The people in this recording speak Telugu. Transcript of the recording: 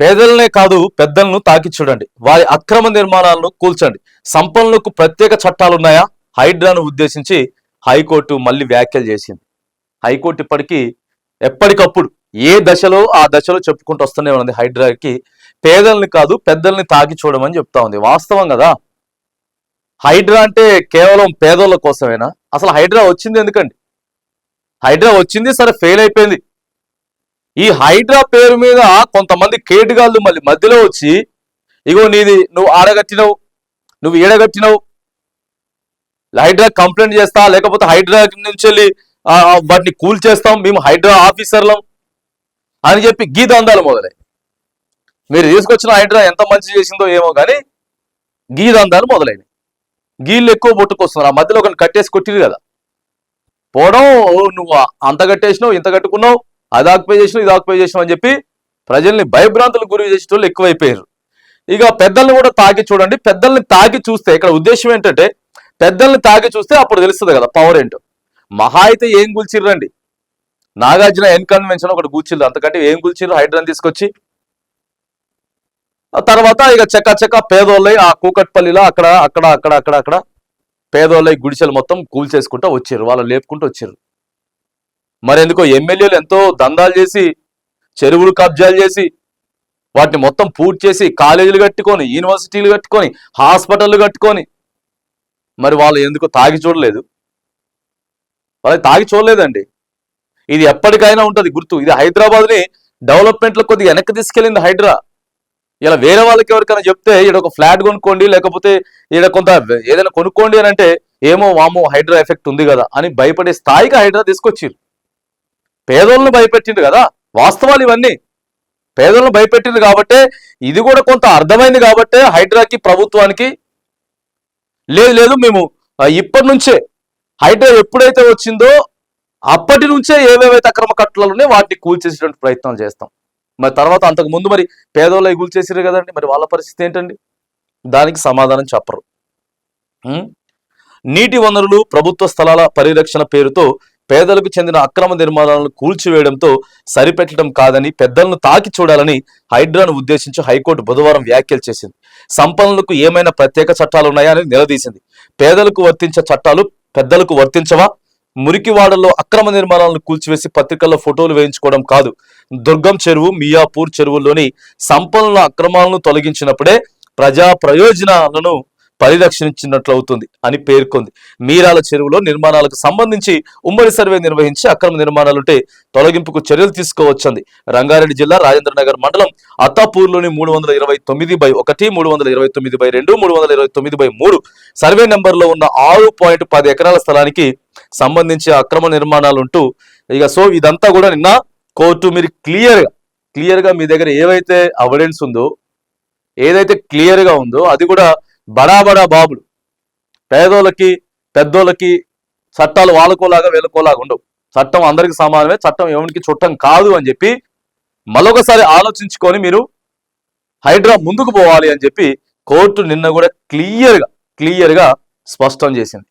పేదలనే కాదు పెద్దలను తాకి చూడండి. వారి అక్రమ నిర్మాణాలను కూల్చండి. సంపన్నులకు ప్రత్యేక చట్టాలున్నాయా? హైడ్రాను ఉద్దేశించి హైకోర్టు మళ్ళీ వ్యాఖ్యలు చేసింది. హైకోర్టు ఇప్పటికీ ఎప్పటికప్పుడు ఏ దశలో ఆ దశలో చెప్పుకుంటూ వస్తూనే ఉన్నది హైడ్రాకి. పేదల్ని కాదు పెద్దల్ని తాకి చూడమని చెప్తా ఉంది. వాస్తవం కదా? హైడ్రా అంటే కేవలం పేదోళ్ళ కోసమేనా? అసలు హైడ్రా వచ్చింది ఎందుకండి? హైడ్రా వచ్చింది సరే ఫెయిల్ అయిపోయింది. ఈ హైడ్రా పేరు మీద కొంతమంది కేటుగాళ్ళు మళ్ళీ మధ్యలో వచ్చి ఇగో నీది నువ్వు ఆడగట్టినవు నువ్వు ఈడగట్టినవు. హైడ్రా కంప్లైంట్ చేస్తా లేకపోతే హైడ్రా నుంచి వెళ్ళి వాటిని కూల్ చేస్తాం మేము హైడ్రా ఆఫీసర్లం అని చెప్పి గీత అందాలు మొదలై. మీరు తీసుకొచ్చిన హైడ్రా ఎంత మంచి చేసిందో ఏమో కానీ గీత అందాలు మొదలైనవి గీళ్ళు ఎక్కువ పుట్టుకొస్తున్నారు ఆ మధ్యలో ఒకరిని కట్టేసి కొట్టిరు కదా. పోవడం నువ్వు అంత కట్టేసినావు ఇంత కట్టుకున్నావు అది ఆక్యుపై చేసినావు ఇది ఆక్యుపై చేసినావు అని చెప్పి ప్రజల్ని భయభ్రాంతులకు గురి చేసేటోళ్ళు ఎక్కువైపోయారు. ఇక పెద్దల్ని కూడా తాకి చూడండి పెద్దల్ని తాకి చూస్తే ఇక్కడ ఉద్దేశం ఏంటంటే పెద్దల్ని తాకి చూస్తే అప్పుడు తెలుస్తుంది కదా పవర్ ఏంటో. మహా అయితే ఏం కూల్చిర్రండి నాగార్జున ఎన్ కన్వెన్షన్ ఒకటి కూల్చిర్రు అంతకంటే ఏం కూల్చిర్రు హైడ్రాన్ తీసుకొచ్చి? తర్వాత ఇక చెక్క చెక్క పేదోళ్ళై ఆ కూకట్పల్లిలో అక్కడ అక్కడ అక్కడ అక్కడ అక్కడ పేదోళ్ళై గుడిసెలు మొత్తం కూల్చేసుకుంటూ వచ్చారు వాళ్ళు లేపుకుంటూ వచ్చారు. మరి ఎందుకో ఎమ్మెల్యేలు ఎంతో దందాలు చేసి చెరువులు కబ్జాలు చేసి వాటిని మొత్తం పూర్తి చేసి కాలేజీలు కట్టుకొని యూనివర్సిటీలు కట్టుకొని హాస్పిటల్లు కట్టుకొని మరి వాళ్ళు ఎందుకో తాగి చూడలేదు. వాళ్ళకి తాగి చూడలేదండి. ఇది ఎప్పటికైనా ఉంటుంది గుర్తు. ఇది హైదరాబాద్ని డెవలప్మెంట్లో కొద్దిగా వెనక్కి తీసుకెళ్ళింది హైడ్రా. ఇలా వేరే వాళ్ళకి ఎవరికైనా చెప్తే ఈడ ఒక ఫ్లాట్ కొనుక్కోండి లేకపోతే ఈడ కొంత ఏదైనా కొనుక్కోండి అని అంటే ఏమో వామో హైడ్రా ఎఫెక్ట్ ఉంది కదా అని భయపడే స్థాయికి హైడ్రా తీసుకొచ్చిర్రు. పేదోళ్ళని భయపెట్టిండు కదా వాస్తవాలు ఇవన్నీ. పేదలను భయపెట్టింది కాబట్టే ఇది కూడా కొంత అర్థమైంది కాబట్టే హైడ్రాకి ప్రభుత్వానికి. లేదు లేదు మేము ఇప్పటి నుంచే హైడ్రా ఎప్పుడైతే వచ్చిందో అప్పటి నుంచే ఏవేవైతే అక్రమ కట్టలు ఉన్నాయో వాటిని కూల్చేసేటువంటి ప్రయత్నాలు చేస్తాం. మరి తర్వాత అంతకు ముందు మరి పేదోళ్ళు కూల్చేసారు కదండి మరి వాళ్ళ పరిస్థితి ఏంటండి? దానికి సమాధానం చెప్పరు. నీటి వనరులు ప్రభుత్వ స్థలాల పరిరక్షణ పేరుతో పేదలకు చెందిన అక్రమ నిర్మాణాలను కూల్చివేయడంతో సరిపెట్టడం కాదని పెద్దలను తాకి చూడాలని హైడ్రాను ఉద్దేశించి హైకోర్టు బుధవారం వ్యాఖ్యలు చేసింది. సంపన్నులకు ఏమైనా ప్రత్యేక చట్టాలు ఉన్నాయా అని నిలదీసింది. పేదలకు వర్తించే చట్టాలు పెద్దలకు వర్తించవా? మురికివాడల్లో అక్రమ నిర్మాణాలను కూల్చివేసి పత్రికల్లో ఫోటోలు వేయించుకోవడం కాదు. దుర్గం చెరువు మియాపూర్ చెరువుల్లోని సంపన్నుల అక్రమాలను తొలగించినప్పుడే ప్రజా ప్రయోజనాలను పరిరక్షించినట్లు అవుతుంది అని పేర్కొంది. మీరాల చెరువులో నిర్మాణాలకు సంబంధించి ఉమ్మడి సర్వే నిర్వహించి అక్రమ నిర్మాణాలుంటే తొలగింపుకు చర్యలు తీసుకోవచ్చంది. రంగారెడ్డి జిల్లా రాజేంద్రనగర్ మండలం అత్తాపూర్లోని మూడు వందల ఇరవై తొమ్మిది బై ఒకటి మూడు వందల ఇరవై తొమ్మిది బై రెండు మూడు వందల ఇరవై తొమ్మిది బై మూడు సర్వే నెంబర్లో ఉన్న ఆరు పాయింట్ పది ఎకరాల స్థలానికి సంబంధించి అక్రమ నిర్మాణాలుంటూ ఇక సో ఇదంతా కూడా నిన్న కోర్టు మీరు క్లియర్గా క్లియర్గా మీ దగ్గర ఏవైతే అవడెన్స్ ఉందో ఏదైతే క్లియర్గా ఉందో అది కూడా బడా బడా బాబులు. పేదోళ్ళకి పెద్దోళ్ళకి చట్టాలు వాళ్ళకోలాగా వీళ్ళకోలాగా ఉండవు. చట్టం అందరికి సమానమే చట్టం ఎవరికి చుట్టం కాదు అని చెప్పి మరొకసారి ఆలోచించుకొని మీరు హైడ్రా ముందుకు పోవాలి అని చెప్పి కోర్టు నిన్న కూడా క్లియర్గా క్లియర్గా స్పష్టం చేసింది.